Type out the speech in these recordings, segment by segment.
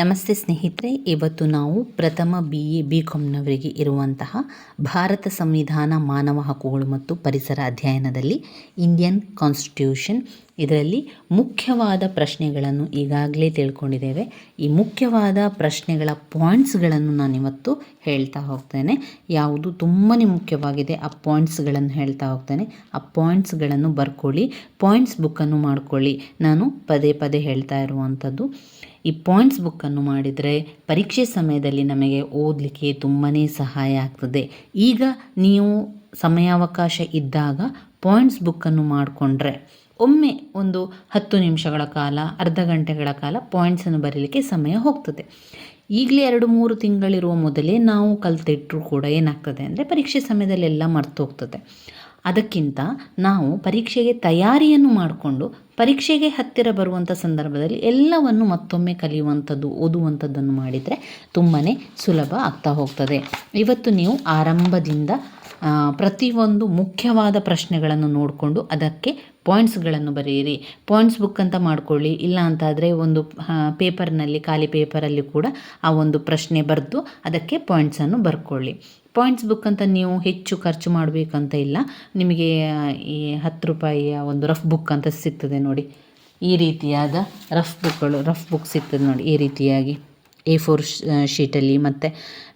ನಮಸ್ತೆ ಸ್ನೇಹಿತರೆ, ಇವತ್ತು ನಾವು ಪ್ರಥಮ ಬಿ ಎ ಬಿ ಕಾಮ್ನವರಿಗೆ ಇರುವಂತಹ ಭಾರತ ಸಂವಿಧಾನ ಮಾನವ ಹಕ್ಕುಗಳು ಮತ್ತು ಪರಿಸರ ಅಧ್ಯಯನದಲ್ಲಿ ಇಂಡಿಯನ್ ಕಾನ್ಸ್ಟಿಟ್ಯೂಷನ್ ಇದರಲ್ಲಿ ಮುಖ್ಯವಾದ ಪ್ರಶ್ನೆಗಳನ್ನು ಈಗಾಗಲೇ ತಿಳ್ಕೊಂಡಿದ್ದೇವೆ. ಈ ಮುಖ್ಯವಾದ ಪ್ರಶ್ನೆಗಳ ಪಾಯಿಂಟ್ಸ್ಗಳನ್ನು ನಾನಿವತ್ತು ಹೇಳ್ತಾ ಹೋಗ್ತೇನೆ. ಯಾವುದು ತುಂಬಾ ಮುಖ್ಯವಾಗಿದೆ, ಆ ಪಾಯಿಂಟ್ಸ್ಗಳನ್ನು ಹೇಳ್ತಾ ಹೋಗ್ತೇನೆ. ಆ ಪಾಯಿಂಟ್ಸ್ಗಳನ್ನು ಬರ್ಕೊಳ್ಳಿ ಪಾಯಿಂಟ್ಸ್ ಬುಕ್ಕನ್ನು ಮಾಡ್ಕೊಳ್ಳಿ. ನಾನು ಪದೇ ಪದೇ ಹೇಳ್ತಾ ಇರುವಂಥದ್ದು. ಈ ಪಾಯಿಂಟ್ಸ್ ಬುಕ್ಕನ್ನು ಮಾಡಿದರೆ ಪರೀಕ್ಷೆ ಸಮಯದಲ್ಲಿ ನಮಗೆ ಓದಲಿಕ್ಕೆ ತುಂಬಾ ಸಹಾಯ ಆಗ್ತದೆ. ಈಗ ನೀವು ಸಮಯಾವಕಾಶ ಇದ್ದಾಗ ಪಾಯಿಂಟ್ಸ್ ಬುಕ್ಕನ್ನು ಮಾಡಿಕೊಂಡ್ರೆ ಒಮ್ಮೆ ಒಂದು ಹತ್ತು ನಿಮಿಷಗಳ ಕಾಲ, ಅರ್ಧ ಗಂಟೆಗಳ ಕಾಲ ಪಾಯಿಂಟ್ಸನ್ನು ಬರೀಲಿಕ್ಕೆ ಸಮಯ ಹೋಗ್ತದೆ. ಈಗಲೇ ಎರಡು ಮೂರು ತಿಂಗಳಿರುವ ಮೊದಲೇ ನಾವು ಕಲ್ತಿಟ್ಟರೂ ಕೂಡ ಏನಾಗ್ತದೆ ಅಂದರೆ ಪರೀಕ್ಷೆ ಸಮಯದಲ್ಲೆಲ್ಲ ಮರ್ತು ಹೋಗ್ತದೆ ಅದಕ್ಕಿಂತ ನಾವು ಪರೀಕ್ಷೆಗೆ ತಯಾರಿಯನ್ನು ಮಾಡಿಕೊಂಡು ಪರೀಕ್ಷೆಗೆ ಹತ್ತಿರ ಬರುವಂಥ ಸಂದರ್ಭದಲ್ಲಿ ಎಲ್ಲವನ್ನು ಮತ್ತೊಮ್ಮೆ ಕಲಿಯುವಂಥದ್ದು, ಓದುವಂಥದ್ದನ್ನು ಮಾಡಿದರೆ ತುಂಬಾ ಸುಲಭ ಆಗ್ತಾ ಹೋಗ್ತದೆ. ಇವತ್ತು ನೀವು ಆರಂಭದಿಂದ ಪ್ರತಿಯೊಂದು ಮುಖ್ಯವಾದ ಪ್ರಶ್ನೆಗಳನ್ನು ನೋಡಿಕೊಂಡು ಅದಕ್ಕೆ ಪಾಯಿಂಟ್ಸ್ಗಳನ್ನು ಬರೆಯಿರಿ. ಪಾಯಿಂಟ್ಸ್ ಬುಕ್ ಅಂತ ಮಾಡ್ಕೊಳ್ಳಿ. ಇಲ್ಲ ಅಂತಾದರೆ ಒಂದು ಪೇಪರ್ನಲ್ಲಿ, ಖಾಲಿ ಪೇಪರಲ್ಲಿ ಕೂಡ ಆ ಒಂದು ಪ್ರಶ್ನೆ ಬರೆದು ಅದಕ್ಕೆ ಪಾಯಿಂಟ್ಸನ್ನು ಬರ್ಕೊಳ್ಳಿ. ಪಾಯಿಂಟ್ಸ್ ಬುಕ್ ಅಂತ ನೀವು ಹೆಚ್ಚು ಖರ್ಚು ಮಾಡಬೇಕಂತ ಇಲ್ಲ. ನಿಮಗೆ ಈ ಹತ್ತು ರೂಪಾಯಿಯ ಒಂದು ರಫ್ ಬುಕ್ ಅಂತ ಸಿಗ್ತದೆ ನೋಡಿ. ಈ ರೀತಿಯಾದ ರಫ್ ಬುಕ್ಗಳು ರಫ್ ಬುಕ್ ಸಿಗ್ತದೆ ನೋಡಿ ಈ ರೀತಿಯಾಗಿ. ಎ ಫೋರ್ ಶೀಟಲ್ಲಿ ಮತ್ತು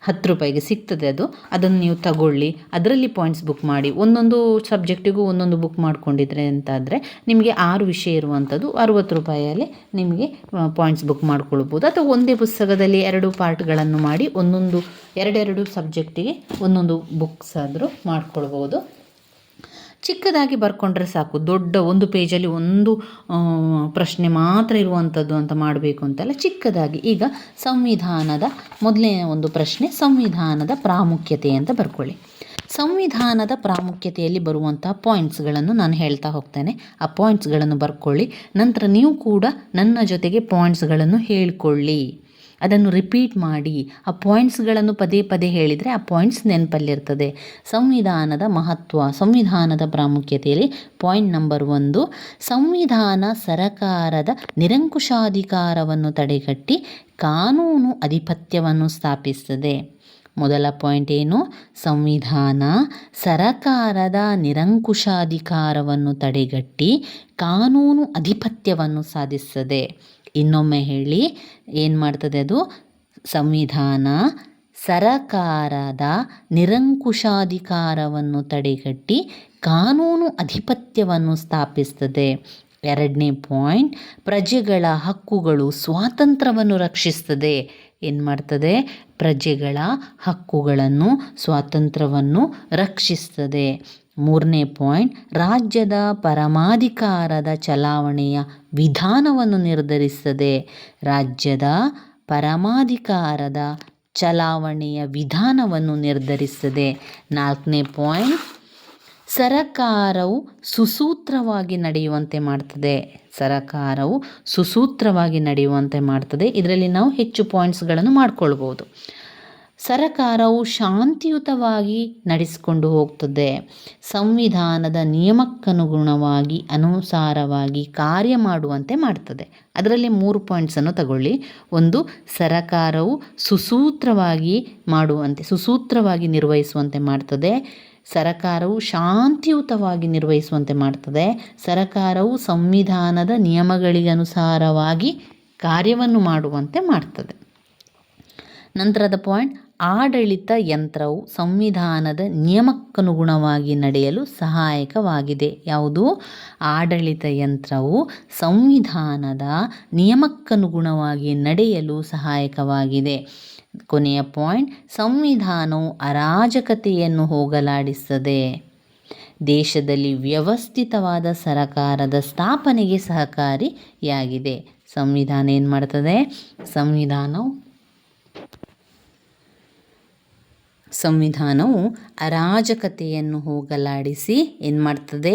ಹತ್ತು ರೂಪಾಯಿಗೆ ಸಿಗ್ತದೆ ಅದು. ಅದನ್ನು ನೀವು ತಗೊಳ್ಳಿ. ಅದರಲ್ಲಿ ಪಾಯಿಂಟ್ಸ್ ಬುಕ್ ಮಾಡಿ. ಒಂದೊಂದು ಸಬ್ಜೆಕ್ಟಿಗೂ ಒಂದೊಂದು ಬುಕ್ ಮಾಡ್ಕೊಂಡಿದ್ರೆ ಅಂತಾದರೆ ನಿಮಗೆ ಆರು ವಿಷಯ ಇರುವಂಥದ್ದು ಅರುವತ್ತು ರೂಪಾಯಲ್ಲಿ ನಿಮಗೆ ಪಾಯಿಂಟ್ಸ್ ಬುಕ್ ಮಾಡ್ಕೊಳ್ಬೋದು. ಅಥವಾ ಒಂದೇ ಪುಸ್ತಕದಲ್ಲಿ ಎರಡು ಪಾರ್ಟ್ಗಳನ್ನು ಮಾಡಿ ಒಂದೊಂದು, ಎರಡೆರಡು ಸಬ್ಜೆಕ್ಟಿಗೆ ಒಂದೊಂದು ಬುಕ್ಸ್ ಆದರೂ ಮಾಡ್ಕೊಳ್ಬೋದು. ಚಿಕ್ಕದಾಗಿ ಬರ್ಕೊಂಡ್ರೆ ಸಾಕು. ದೊಡ್ಡ ಒಂದು ಪೇಜಲ್ಲಿ ಒಂದು ಪ್ರಶ್ನೆ ಮಾತ್ರ ಇರುವಂಥದ್ದು ಅಂತ ಮಾಡಬೇಕು ಅಂತೆಲ್ಲ ಚಿಕ್ಕದಾಗಿ. ಈಗ ಸಂವಿಧಾನದ ಮೊದಲನೇ ಒಂದು ಪ್ರಶ್ನೆ, ಸಂವಿಧಾನದ ಪ್ರಾಮುಖ್ಯತೆ ಅಂತ ಬರ್ಕೊಳ್ಳಿ. ಸಂವಿಧಾನದ ಪ್ರಾಮುಖ್ಯತೆಯಲ್ಲಿ ಬರುವಂತಹ ಪಾಯಿಂಟ್ಸ್ಗಳನ್ನು ನಾನು ಹೇಳ್ತಾ ಹೋಗ್ತೇನೆ. ಆ ಪಾಯಿಂಟ್ಸ್ಗಳನ್ನು ಬರ್ಕೊಳ್ಳಿ. ನಂತರ ನೀವು ಕೂಡ ನನ್ನ ಜೊತೆಗೆ ಪಾಯಿಂಟ್ಸ್ಗಳನ್ನು ಹೇಳ್ಕೊಳ್ಳಿ. ಅದನ್ನು ರಿಪೀಟ್ ಮಾಡಿ, ಆ ಪಾಯಿಂಟ್ಸ್ಗಳನ್ನು ಪದೇ ಪದೇ ಹೇಳಿದರೆ ಆ ಪಾಯಿಂಟ್ಸ್ ನೆನಪಲ್ಲಿರ್ತದೆ. ಸಂವಿಧಾನದ ಮಹತ್ವ, ಸಂವಿಧಾನದ ಪ್ರಾಮುಖ್ಯತೆಯಲ್ಲಿ ಪಾಯಿಂಟ್ ನಂಬರ್ ಒಂದು, ಸಂವಿಧಾನ ಸರಕಾರದ ನಿರಂಕುಶಾಧಿಕಾರವನ್ನು ತಡೆಗಟ್ಟಿ ಕಾನೂನು ಅಧಿಪತ್ಯವನ್ನು ಸ್ಥಾಪಿಸ್ತದೆ. ಮೊದಲ ಪಾಯಿಂಟ್ ಏನು? ಸಂವಿಧಾನ ಸರಕಾರದ ನಿರಂಕುಶಾಧಿಕಾರವನ್ನು ತಡೆಗಟ್ಟಿ ಕಾನೂನು ಅಧಿಪತ್ಯವನ್ನು ಸಾಧಿಸ್ತದೆ. ಇನ್ನೊಮ್ಮೆ ಹೇಳಿ, ಏನು ಮಾಡ್ತದೆ ಅದು? ಸಂವಿಧಾನ ಸರಕಾರದ ನಿರಂಕುಶಾಧಿಕಾರವನ್ನು ತಡೆಗಟ್ಟಿ ಕಾನೂನು ಅಧಿಪತ್ಯವನ್ನು ಸ್ಥಾಪಿಸ್ತದೆ. ಎರಡನೇ ಪಾಯಿಂಟ್, ಪ್ರಜೆಗಳ ಹಕ್ಕುಗಳು ಸ್ವಾತಂತ್ರ್ಯವನ್ನು ರಕ್ಷಿಸ್ತದೆ. ಏನು ಮಾಡ್ತದೆ? ಪ್ರಜೆಗಳ ಹಕ್ಕುಗಳನ್ನು, ಸ್ವಾತಂತ್ರ್ಯವನ್ನು ರಕ್ಷಿಸ್ತದೆ. ಮೂರನೇ ಪಾಯಿಂಟ್, ರಾಜ್ಯದ ಪರಮಾಧಿಕಾರದ ಚಲಾವಣೆಯ ವಿಧಾನವನ್ನು ನಿರ್ಧರಿಸ್ತದೆ ರಾಜ್ಯದ ಪರಮಾಧಿಕಾರದ ಚಲಾವಣೆಯ ವಿಧಾನವನ್ನು ನಿರ್ಧರಿಸ್ತದೆ ನಾಲ್ಕನೇ ಪಾಯಿಂಟ್, ಸರಕಾರವು ಸುಸೂತ್ರವಾಗಿ ನಡೆಯುವಂತೆ ಮಾಡ್ತದೆ. ಸರಕಾರವು ಸುಸೂತ್ರವಾಗಿ ನಡೆಯುವಂತೆ ಮಾಡ್ತದೆ. ಇದರಲ್ಲಿ ನಾವು ಹೆಚ್ಚು ಪಾಯಿಂಟ್ಸ್ಗಳನ್ನು ಮಾಡ್ಕೊಳ್ಬೋದು. ಸರಕಾರವು ಶಾಂತಿಯುತವಾಗಿ ನಡೆಸಿಕೊಂಡು ಹೋಗ್ತದೆ. ಸಂವಿಧಾನದ ನಿಯಮಕ್ಕನುಗುಣವಾಗಿ, ಅನುಸಾರವಾಗಿ ಕಾರ್ಯ ಮಾಡುವಂತೆ ಮಾಡ್ತದೆ. ಅದರಲ್ಲಿ ಮೂರು ಪಾಯಿಂಟ್ಸನ್ನು ತಗೊಳ್ಳಿ. ಒಂದು, ಸರಕಾರವು ಸುಸೂತ್ರವಾಗಿ ಮಾಡುವಂತೆ, ಸುಸೂತ್ರವಾಗಿ ನಿರ್ವಹಿಸುವಂತೆ ಮಾಡ್ತದೆ. ಸರಕಾರವು ಶಾಂತಿಯುತವಾಗಿ ನಿರ್ವಹಿಸುವಂತೆ ಮಾಡ್ತದೆ. ಸರಕಾರವು ಸಂವಿಧಾನದ ನಿಯಮಗಳಿಗನುಸಾರವಾಗಿ ಕಾರ್ಯವನ್ನು ಮಾಡುವಂತೆ ಮಾಡ್ತದೆ. ನಂತರದ ಪಾಯಿಂಟ್ ಆಡಳಿತ ಯಂತ್ರವು ಸಂವಿಧಾನದ ನಿಯಮಕ್ಕನುಗುಣವಾಗಿ ನಡೆಯಲು ಸಹಾಯಕವಾಗಿದೆ. ಯಾವುದು? ಆಡಳಿತ ಯಂತ್ರವು ಸಂವಿಧಾನದ ನಿಯಮಕ್ಕನುಗುಣವಾಗಿ ನಡೆಯಲು ಸಹಾಯಕವಾಗಿದೆ. ಕೊನೆಯ ಪಾಯಿಂಟ್, ಸಂವಿಧಾನವು ಅರಾಜಕತೆಯನ್ನು ಹೋಗಲಾಡಿಸುತ್ತದೆ ದೇಶದಲ್ಲಿ ವ್ಯವಸ್ಥಿತವಾದ ಸರಕಾರದ ಸ್ಥಾಪನೆಗೆ ಸಹಕಾರಿಯಾಗಿದೆ. ಸಂವಿಧಾನ ಏನು ಮಾಡ್ತದೆ ಸಂವಿಧಾನವು ಸಂವಿಧಾನವು ಅರಾಜಕತೆಯನ್ನು ಹೋಗಲಾಡಿಸಿ ಏನು ಮಾಡ್ತದೆ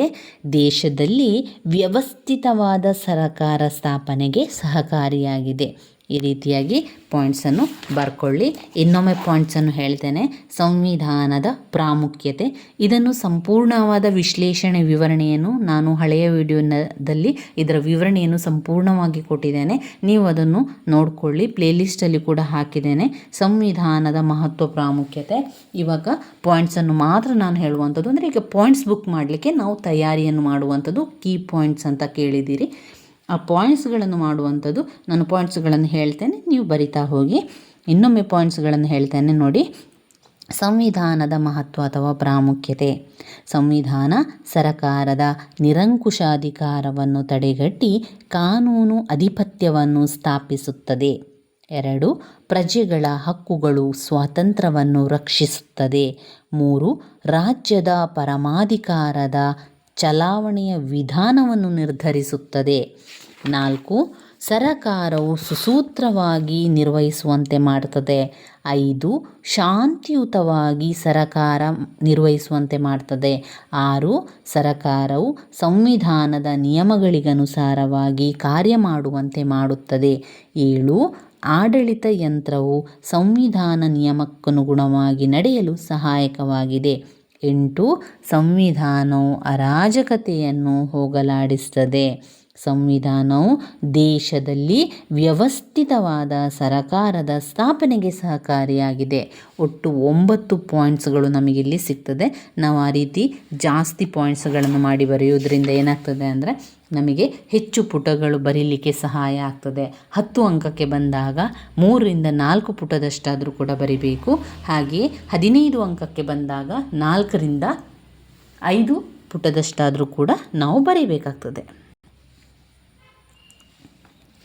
ದೇಶದಲ್ಲಿ ವ್ಯವಸ್ಥಿತವಾದ ಸರಕಾರ ಸ್ಥಾಪನೆಗೆ ಸಹಕಾರಿಯಾಗಿದೆ. ಈ ರೀತಿಯಾಗಿ ಪಾಯಿಂಟ್ಸನ್ನು ಬರ್ಕೊಳ್ಳಿ. ಇನ್ನೊಮ್ಮೆ ಪಾಯಿಂಟ್ಸನ್ನು ಹೇಳ್ತೇನೆ. ಸಂವಿಧಾನದ ಪ್ರಾಮುಖ್ಯತೆ. ಇದನ್ನು ಸಂಪೂರ್ಣವಾದ ವಿಶ್ಲೇಷಣೆ ವಿವರಣೆಯನ್ನು ನಾನು ಹಳೆಯ ವಿಡಿಯೋನದಲ್ಲಿ ಇದರ ವಿವರಣೆಯನ್ನು ಸಂಪೂರ್ಣವಾಗಿ ಕೊಟ್ಟಿದ್ದೇನೆ. ನೀವು ಅದನ್ನು ನೋಡಿಕೊಳ್ಳಿ. ಪ್ಲೇಲಿಸ್ಟಲ್ಲಿ ಕೂಡ ಹಾಕಿದ್ದೇನೆ. ಸಂವಿಧಾನದ ಮಹತ್ವ ಪ್ರಾಮುಖ್ಯತೆ. ಇವಾಗ ಪಾಯಿಂಟ್ಸನ್ನು ಮಾತ್ರ ನಾನು ಹೇಳುವಂಥದ್ದು. ಅಂದರೆ ಈಗ ಪಾಯಿಂಟ್ಸ್ ಬುಕ್ ಮಾಡಲಿಕ್ಕೆ ನಾವು ತಯಾರಿಯನ್ನು ಮಾಡುವಂಥದ್ದು ಕೀ ಪಾಯಿಂಟ್ಸ್ ಅಂತ ಕೇಳಿದ್ದೀರಿ. ಆ ಪಾಯಿಂಟ್ಸ್ಗಳನ್ನು ಮಾಡುವಂಥದ್ದು. ನಾನು ಪಾಯಿಂಟ್ಸ್ಗಳನ್ನು ಹೇಳ್ತೇನೆ, ನೀವು ಬರಿತಾ ಹೋಗಿ. ಇನ್ನೊಮ್ಮೆ ಪಾಯಿಂಟ್ಸ್ಗಳನ್ನು ಹೇಳ್ತೇನೆ ನೋಡಿ. ಸಂವಿಧಾನದ ಮಹತ್ವ ಅಥವಾ ಪ್ರಾಮುಖ್ಯತೆ. ಸಂವಿಧಾನ ಸರಕಾರದ ನಿರಂಕುಶಾಧಿಕಾರವನ್ನು ತಡೆಗಟ್ಟಿ ಕಾನೂನು ಅಧಿಪತ್ಯವನ್ನು ಸ್ಥಾಪಿಸುತ್ತದೆ. ಎರಡು, ಪ್ರಜೆಗಳ ಹಕ್ಕುಗಳು ಸ್ವಾತಂತ್ರ್ಯವನ್ನು ರಕ್ಷಿಸುತ್ತದೆ. ಮೂರು, ರಾಜ್ಯದ ಪರಮಾಧಿಕಾರದ ಚಲಾವಣೆಯ ವಿಧಾನವನ್ನು ನಿರ್ಧರಿಸುತ್ತದೆ. ನಾಲ್ಕು, ಸರಕಾರವು ಸುಸೂತ್ರವಾಗಿ ನಿರ್ವಹಿಸುವಂತೆ ಮಾಡುತ್ತದೆ ಐದು, ಶಾಂತಿಯುತವಾಗಿ ಸರಕಾರ ನಿರ್ವಹಿಸುವಂತೆ ಮಾಡ್ತದೆ. ಆರು, ಸರಕಾರವು ಸಂವಿಧಾನದ ನಿಯಮಗಳಿಗನುಸಾರವಾಗಿ ಕಾರ್ಯ ಮಾಡುವಂತೆ ಮಾಡುತ್ತದೆ. ಏಳು, ಆಡಳಿತ ಯಂತ್ರವು ಸಂವಿಧಾನ ನಿಯಮಕ್ಕನುಗುಣವಾಗಿ ನಡೆಯಲು ಸಹಾಯಕವಾಗಿದೆ. ಎಂಟು ಸಂವಿಧಾನವು ಅರಾಜಕತೆಯನ್ನು ಹೋಗಲಾಡಿಸುತ್ತದೆ. ಸಂವಿಧಾನವು ದೇಶದಲ್ಲಿ ವ್ಯವಸ್ಥಿತವಾದ ಸರಕಾರದ ಸ್ಥಾಪನೆಗೆ ಸಹಕಾರಿಯಾಗಿದೆ. ಒಟ್ಟು ಒಂಬತ್ತು ಪಾಯಿಂಟ್ಸ್ಗಳು ನಮಗಿಲ್ಲಿ ಸಿಗ್ತದೆ. ನಾವು ಆ ರೀತಿ ಜಾಸ್ತಿ ಪಾಯಿಂಟ್ಸ್ಗಳನ್ನು ಮಾಡಿ ಬರೆಯುವುದರಿಂದ ಏನಾಗ್ತದೆ ಅಂದರೆ ನಮಗೆ ಹೆಚ್ಚು ಪುಟಗಳು ಬರೀಲಿಕ್ಕೆ ಸಹಾಯ ಆಗ್ತದೆ. ಹತ್ತು ಅಂಕಕ್ಕೆ ಬಂದಾಗ ಮೂರರಿಂದ ನಾಲ್ಕು ಪುಟದಷ್ಟಾದರೂ ಕೂಡ ಬರಿಬೇಕು. ಹಾಗೆಯೇ ಹದಿನೈದು ಅಂಕಕ್ಕೆ ಬಂದಾಗ ನಾಲ್ಕರಿಂದ ಐದು ಪುಟದಷ್ಟಾದರೂ ಕೂಡ ನಾವು ಬರೀಬೇಕಾಗ್ತದೆ.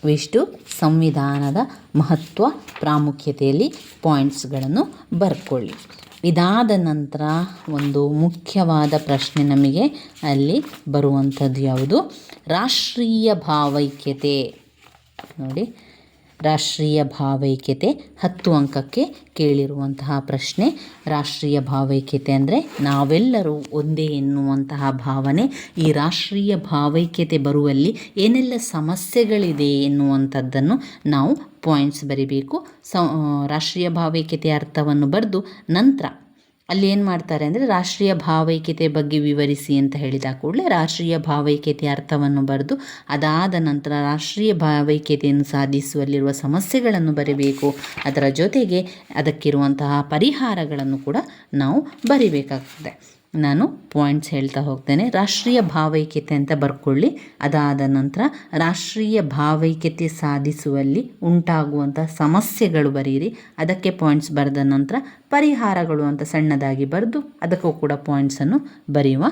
ಇವಿಷ್ಟು ಸಂವಿಧಾನದ ಮಹತ್ವ ಪ್ರಾಮುಖ್ಯತೆಯಲ್ಲಿ ಪಾಯಿಂಟ್ಸ್ಗಳನ್ನು ಬರ್ಕೊಳ್ಳಿ. ಇದಾದ ನಂತರ ಒಂದು ಮುಖ್ಯವಾದ ಪ್ರಶ್ನೆ ನಮಗೆ ಅಲ್ಲಿ ಬರುವಂಥದ್ದು ಯಾವುದು? ರಾಷ್ಟ್ರೀಯ ಭಾವೈಕ್ಯತೆ. ನೋಡಿ, ರಾಷ್ಟ್ರೀಯ ಭಾವೈಕ್ಯತೆ ಹತ್ತು ಅಂಕಕ್ಕೆ ಕೇಳಿರುವಂತಹ ಪ್ರಶ್ನೆ. ರಾಷ್ಟ್ರೀಯ ಭಾವೈಕ್ಯತೆ ಅಂದರೆ ನಾವೆಲ್ಲರೂ ಒಂದೇ ಎನ್ನುವಂತಹ ಭಾವನೆ. ಈ ರಾಷ್ಟ್ರೀಯ ಭಾವೈಕ್ಯತೆ ಬರುವಲ್ಲಿ ಏನೆಲ್ಲ ಸಮಸ್ಯೆಗಳಿದೆ ಎನ್ನುವಂಥದ್ದನ್ನು ನಾವು ಪಾಯಿಂಟ್ಸ್ ಬರಿಬೇಕು. ಸ ರಾಷ್ಟ್ರೀಯ ಭಾವೈಕ್ಯತೆಯ ಅರ್ಥವನ್ನು ಬರೆದು ನಂತರ ಅಲ್ಲಿ ಏನು ಮಾಡ್ತಾರೆ ಅಂದರೆ ರಾಷ್ಟ್ರೀಯ ಭಾವೈಕ್ಯತೆ ಬಗ್ಗೆ ವಿವರಿಸಿ ಅಂತ ಹೇಳಿದ ಕೂಡಲೇ ರಾಷ್ಟ್ರೀಯ ಭಾವೈಕ್ಯತೆಯ ಅರ್ಥವನ್ನು ಬರೆದು ಅದಾದ ನಂತರ ರಾಷ್ಟ್ರೀಯ ಭಾವೈಕ್ಯತೆಯನ್ನು ಸಾಧಿಸುವಲ್ಲಿರುವ ಸಮಸ್ಯೆಗಳನ್ನು ಬರೀಬೇಕು. ಅದರ ಜೊತೆಗೆ ಅದಕ್ಕಿರುವಂತಹ ಪರಿಹಾರಗಳನ್ನು ಕೂಡ ನಾವು ಬರಿಬೇಕಾಗ್ತದೆ. ನಾನು ಪಾಯಿಂಟ್ಸ್ ಹೇಳ್ತಾ ಹೋಗ್ತೇನೆ. ರಾಷ್ಟ್ರೀಯ ಭಾವೈಕ್ಯತೆ ಅಂತ ಬರ್ಕೊಳ್ಳಿ. ಅದಾದ ನಂತರ ರಾಷ್ಟ್ರೀಯ ಭಾವೈಕ್ಯತೆ ಸಾಧಿಸುವಲ್ಲಿ ಉಂಟಾಗುವಂಥ ಸಮಸ್ಯೆಗಳು ಬರೀರಿ. ಅದಕ್ಕೆ ಪಾಯಿಂಟ್ಸ್ ಬರೆದ ನಂತರ ಪರಿಹಾರಗಳು ಅಂತ ಸಣ್ಣದಾಗಿ ಬರೆದು ಅದಕ್ಕೂ ಕೂಡ ಪಾಯಿಂಟ್ಸನ್ನು ಬರೆಯುವ.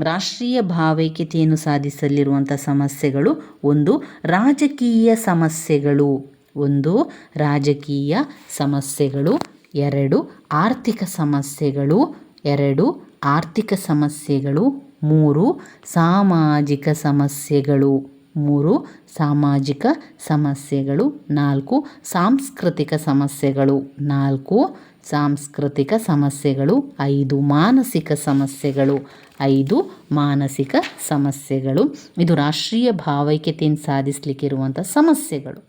ರಾಷ್ಟ್ರೀಯ ಭಾವೈಕ್ಯತೆಯನ್ನು ಸಾಧಿಸಲಿರುವಂಥ ಸಮಸ್ಯೆಗಳು ಒಂದು, ರಾಜಕೀಯ ಸಮಸ್ಯೆಗಳು ಒಂದು, ರಾಜಕೀಯ ಸಮಸ್ಯೆಗಳು ಎರಡು, ಆರ್ಥಿಕ ಸಮಸ್ಯೆಗಳು ಎರಡು ಆರ್ಥಿಕ ಸಮಸ್ಯೆಗಳು ಮೂರು, ಸಾಮಾಜಿಕ ಸಮಸ್ಯೆಗಳು ಮೂರು, ಸಾಮಾಜಿಕ ಸಮಸ್ಯೆಗಳು ನಾಲ್ಕು, ಸಾಂಸ್ಕೃತಿಕ ಸಮಸ್ಯೆಗಳು ನಾಲ್ಕು, ಸಾಂಸ್ಕೃತಿಕ ಸಮಸ್ಯೆಗಳು ಐದು, ಮಾನಸಿಕ ಸಮಸ್ಯೆಗಳು ಐದು, ಮಾನಸಿಕ ಸಮಸ್ಯೆಗಳು. ಇದು ರಾಷ್ಟ್ರೀಯ ಭಾವೈಕ್ಯತೆಯನ್ನು ಸಾಧಿಸಲಿಕ್ಕಿರುವಂಥ ಸಮಸ್ಯೆಗಳು.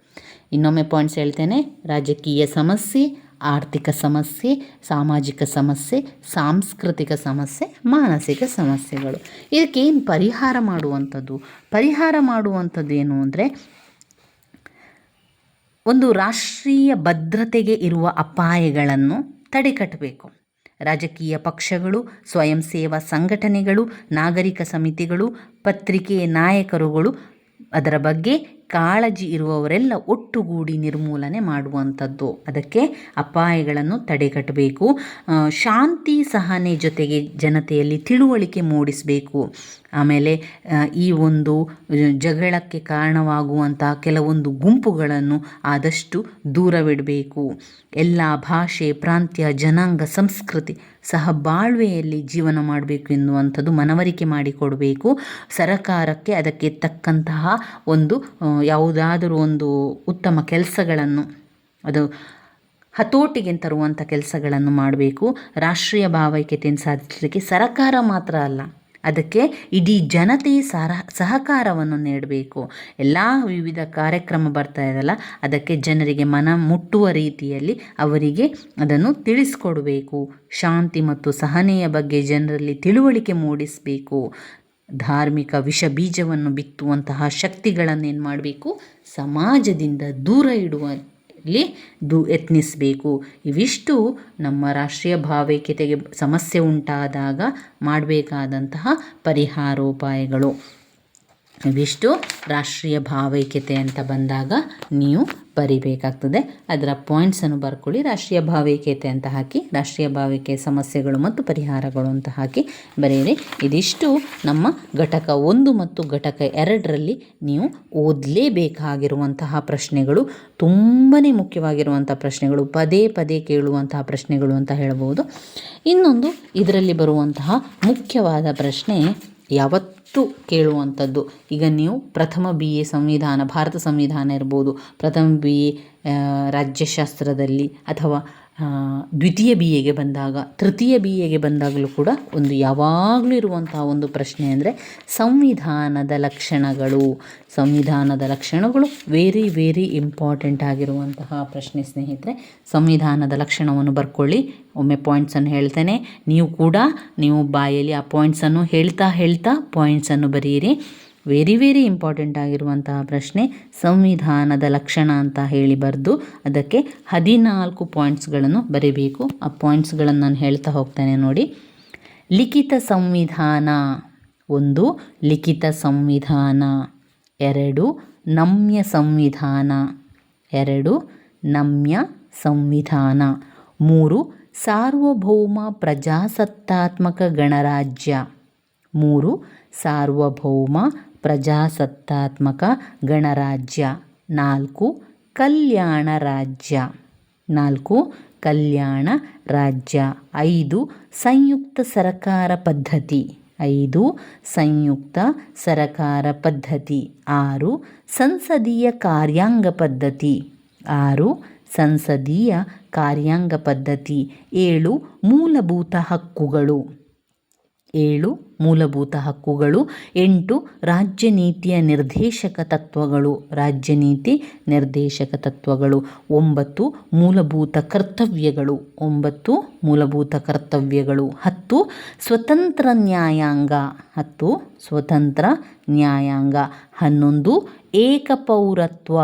ಇನ್ನೊಮ್ಮೆ ಪಾಯಿಂಟ್ಸ್ ಹೇಳ್ತೇನೆ. ರಾಜಕೀಯ ಸಮಸ್ಯೆ ಆರ್ಥಿಕ ಸಮಸ್ಯೆ, ಸಾಮಾಜಿಕ ಸಮಸ್ಯೆ, ಸಾಂಸ್ಕೃತಿಕ ಸಮಸ್ಯೆ, ಮಾನಸಿಕ ಸಮಸ್ಯೆಗಳು. ಇದಕ್ಕೇನು ಪರಿಹಾರ ಮಾಡುವಂಥದ್ದು? ಪರಿಹಾರ ಮಾಡುವಂಥದ್ದು ಏನು ಅಂದರೆ, ಒಂದು ರಾಷ್ಟ್ರೀಯ ಭದ್ರತೆಗೆ ಇರುವ ಅಪಾಯಗಳನ್ನು ತಡೆಗಟ್ಟಬೇಕು. ರಾಜಕೀಯ ಪಕ್ಷಗಳು, ಸ್ವಯಂ ಸೇವಾ ಸಂಘಟನೆಗಳು, ನಾಗರಿಕ ಸಮಿತಿಗಳು, ಪತ್ರಿಕೆ ನಾಯಕರುಗಳು ಅದರ ಬಗ್ಗೆ ಕಾಳಜಿ ಇರುವವರೆಲ್ಲ ಒಟ್ಟುಗೂಡಿ ನಿರ್ಮೂಲನೆ ಮಾಡುವಂಥದ್ದು. ಅದಕ್ಕೆ ಅಪಾಯಗಳನ್ನು ತಡೆಗಟ್ಟಬೇಕು. ಶಾಂತಿ ಸಹನೆ ಜೊತೆಗೆ ಜನತೆಯಲ್ಲಿ ತಿಳುವಳಿಕೆ ಮೂಡಿಸಬೇಕು. ಆಮೇಲೆ ಈ ಒಂದು ಜಗಳಕ್ಕೆ ಕಾರಣವಾಗುವಂಥ ಕೆಲವೊಂದು ಗುಂಪುಗಳನ್ನು ಆದಷ್ಟು ದೂರವಿಡಬೇಕು. ಎಲ್ಲ ಭಾಷೆ, ಪ್ರಾಂತ್ಯ, ಜನಾಂಗ, ಸಂಸ್ಕೃತಿ ಸಹ ಬಾಳ್ವೆಯಲ್ಲಿ ಜೀವನ ಮಾಡಬೇಕು ಎನ್ನುವಂಥದ್ದು ಮನವರಿಕೆ ಮಾಡಿಕೊಡಬೇಕು. ಸರಕಾರಕ್ಕೆ ಅದಕ್ಕೆ ತಕ್ಕಂತಹ ಒಂದು ಯಾವುದಾದರೂ ಒಂದು ಉತ್ತಮ ಕೆಲಸಗಳನ್ನು, ಅದು ಹತೋಟಿಗೆ ತರುವಂಥ ಕೆಲಸಗಳನ್ನು ಮಾಡಬೇಕು. ರಾಷ್ಟ್ರೀಯ ಭಾವೈಕ್ಯತೆಯನ್ನು ಸಾಧಿಸಲಿಕ್ಕೆ ಸರಕಾರ ಮಾತ್ರ ಅಲ್ಲ, ಅದಕ್ಕೆ ಇಡೀ ಜನತೆ ಸರ, ಸಹಕಾರವನ್ನು ನೀಡಬೇಕು. ಎಲ್ಲ ವಿವಿಧ ಕಾರ್ಯಕ್ರಮ ಬರ್ತಾ ಇದಲ್ಲ ಅದಕ್ಕೆ ಜನರಿಗೆ ಮನ ಮುಟ್ಟುವ ರೀತಿಯಲ್ಲಿ ಅವರಿಗೆ ಅದನ್ನು ತಿಳಿಸ್ಕೊಡಬೇಕು. ಶಾಂತಿ ಮತ್ತು ಸಹನೆಯ ಬಗ್ಗೆ ಜನರಲ್ಲಿ ತಿಳುವಳಿಕೆ ಮೂಡಿಸಬೇಕು. ಧಾರ್ಮಿಕ ವಿಷ ಬೀಜವನ್ನು ಬಿತ್ತುವಂತಹ ಶಕ್ತಿಗಳನ್ನೇನು ಮಾಡಬೇಕು? ಸಮಾಜದಿಂದ ದೂರ ಇಡುವಲ್ಲಿ ದು ಯತ್ನಿಸಬೇಕು. ಇವಿಷ್ಟು ನಮ್ಮ ರಾಷ್ಟ್ರೀಯ ಭಾವೈಕ್ಯತೆಗೆ ಸಮಸ್ಯೆ ಉಂಟಾದಾಗ ಮಾಡಬೇಕಾದಂತಹ ಪರಿಹಾರೋಪಾಯಗಳು. ಇವಿಷ್ಟು ರಾಷ್ಟ್ರೀಯ ಭಾವೈಕ್ಯತೆ ಅಂತ ಬಂದಾಗ ನೀವು ಬರಿಬೇಕಾಗ್ತದೆ. ಅದರ ಪಾಯಿಂಟ್ಸನ್ನು ಬರ್ಕೊಳ್ಳಿ. ರಾಷ್ಟ್ರೀಯ ಭಾವೈಕ್ಯತೆ ಅಂತ ಹಾಕಿ, ರಾಷ್ಟ್ರೀಯ ಭಾವೈಕ್ಯ ಸಮಸ್ಯೆಗಳು ಮತ್ತು ಪರಿಹಾರಗಳು ಅಂತ ಹಾಕಿ ಬರೆಯಿರಿ. ಇದಿಷ್ಟು ನಮ್ಮ ಘಟಕ ಒಂದು ಮತ್ತು ಘಟಕ ಎರಡರಲ್ಲಿ ನೀವು ಓದಲೇಬೇಕಾಗಿರುವಂತಹ ಪ್ರಶ್ನೆಗಳು ತುಂಬಾ ಮುಖ್ಯವಾಗಿರುವಂಥ ಪ್ರಶ್ನೆಗಳು, ಪದೇ ಪದೇ ಕೇಳುವಂತಹ ಪ್ರಶ್ನೆಗಳು ಅಂತ ಹೇಳ್ಬೋದು. ಇನ್ನೊಂದು, ಇದರಲ್ಲಿ ಬರುವಂತಹ ಮುಖ್ಯವಾದ ಪ್ರಶ್ನೆ, ಯಾವತ್ತೂ ಕೇಳುವಂಥದ್ದು. ಈಗ ನೀವು ಪ್ರಥಮ ಬಿ ಎ ಸಂವಿಧಾನ, ಭಾರತ ಸಂವಿಧಾನ ಇರ್ಬೋದು. ಪ್ರಥಮ ಬಿ ಎ ರಾಜ್ಯಶಾಸ್ತ್ರದಲ್ಲಿ ಅಥವಾ ದ್ವಿತೀಯ ಬಿ ಎಗೆ ಬಂದಾಗ, ತೃತೀಯ ಬಿ ಎಗೆ ಬಂದಾಗಲೂ ಕೂಡ ಒಂದು ಯಾವಾಗಲೂ ಇರುವಂತಹ ಒಂದು ಪ್ರಶ್ನೆ ಅಂದರೆ ಸಂವಿಧಾನದ ಲಕ್ಷಣಗಳು. ಸಂವಿಧಾನದ ಲಕ್ಷಣಗಳು ವೆರಿ ವೆರಿ ಇಂಪಾರ್ಟೆಂಟ್ ಆಗಿರುವಂತಹ ಪ್ರಶ್ನೆ ಸ್ನೇಹಿತರೆ. ಸಂವಿಧಾನದ ಲಕ್ಷಣವನ್ನು ಬರ್ಕೊಳ್ಳಿ. ಒಮ್ಮೆ ಪಾಯಿಂಟ್ಸನ್ನು ಹೇಳ್ತೇನೆ. ನೀವು ಕೂಡ, ನೀವು ಬಾಯಲ್ಲಿ ಆ ಪಾಯಿಂಟ್ಸನ್ನು ಹೇಳ್ತಾ ಹೇಳ್ತಾ ಪಾಯಿಂಟ್ಸನ್ನು ಬರೆಯಿರಿ. ವೆರಿ ವೆರಿ ಇಂಪಾರ್ಟೆಂಟ್ ಆಗಿರುವಂತಹ ಪ್ರಶ್ನೆ ಸಂವಿಧಾನದ ಲಕ್ಷಣ ಅಂತ ಹೇಳಿ ಬರೆದು ಅದಕ್ಕೆ ಹದಿನಾಲ್ಕು ಪಾಯಿಂಟ್ಸ್ಗಳನ್ನು ಬರೀಬೇಕು. ಆ ಪಾಯಿಂಟ್ಸ್ಗಳನ್ನು ನಾನು ಹೇಳ್ತಾ ಹೋಗ್ತೇನೆ ನೋಡಿ. ಲಿಖಿತ ಸಂವಿಧಾನ ಒಂದು, ಲಿಖಿತ ಸಂವಿಧಾನ ಎರಡು, ನಮ್ಯ ಸಂವಿಧಾನ ಎರಡು, ನಮ್ಯ ಸಂವಿಧಾನ ಮೂರು, ಸಾರ್ವಭೌಮ ಪ್ರಜಾಸತ್ತಾತ್ಮಕ ಗಣರಾಜ್ಯ ಮೂರು, ಸಾರ್ವಭೌಮ ಪ್ರಜಾಸತ್ತಾತ್ಮಕ ಗಣರಾಜ್ಯ. ನಾಲ್ಕು, ಕಲ್ಯಾಣ ರಾಜ್ಯ. ನಾಲ್ಕು, ಕಲ್ಯಾಣ ರಾಜ್ಯ. ಐದು, ಸಂಯುಕ್ತ ಸರಕಾರ ಪದ್ಧತಿ. ಐದು, ಸಂಯುಕ್ತ ಸರಕಾರ ಪದ್ಧತಿ. ಆರು, ಸಂಸದೀಯ ಕಾರ್ಯಾಂಗ ಪದ್ಧತಿ. ಆರು, ಸಂಸದೀಯ ಕಾರ್ಯಾಂಗ ಪದ್ಧತಿ. ಏಳು, ಮೂಲಭೂತ ಹಕ್ಕುಗಳು. ಏಳು ಮೂಲಭೂತ ಹಕ್ಕುಗಳು, ಎಂಟು ರಾಜ್ಯ ನೀತಿಯ ನಿರ್ದೇಶಕ ತತ್ವಗಳು, ರಾಜ್ಯ ನೀತಿ ನಿರ್ದೇಶಕ ತತ್ವಗಳು, ಒಂಬತ್ತು ಮೂಲಭೂತ ಕರ್ತವ್ಯಗಳು, ಒಂಬತ್ತು ಮೂಲಭೂತ ಕರ್ತವ್ಯಗಳು, ಹತ್ತು ಸ್ವತಂತ್ರ ನ್ಯಾಯಾಂಗ, ಹತ್ತು ಸ್ವತಂತ್ರ ನ್ಯಾಯಾಂಗ, ಹನ್ನೊಂದು ಏಕಪೌರತ್ವ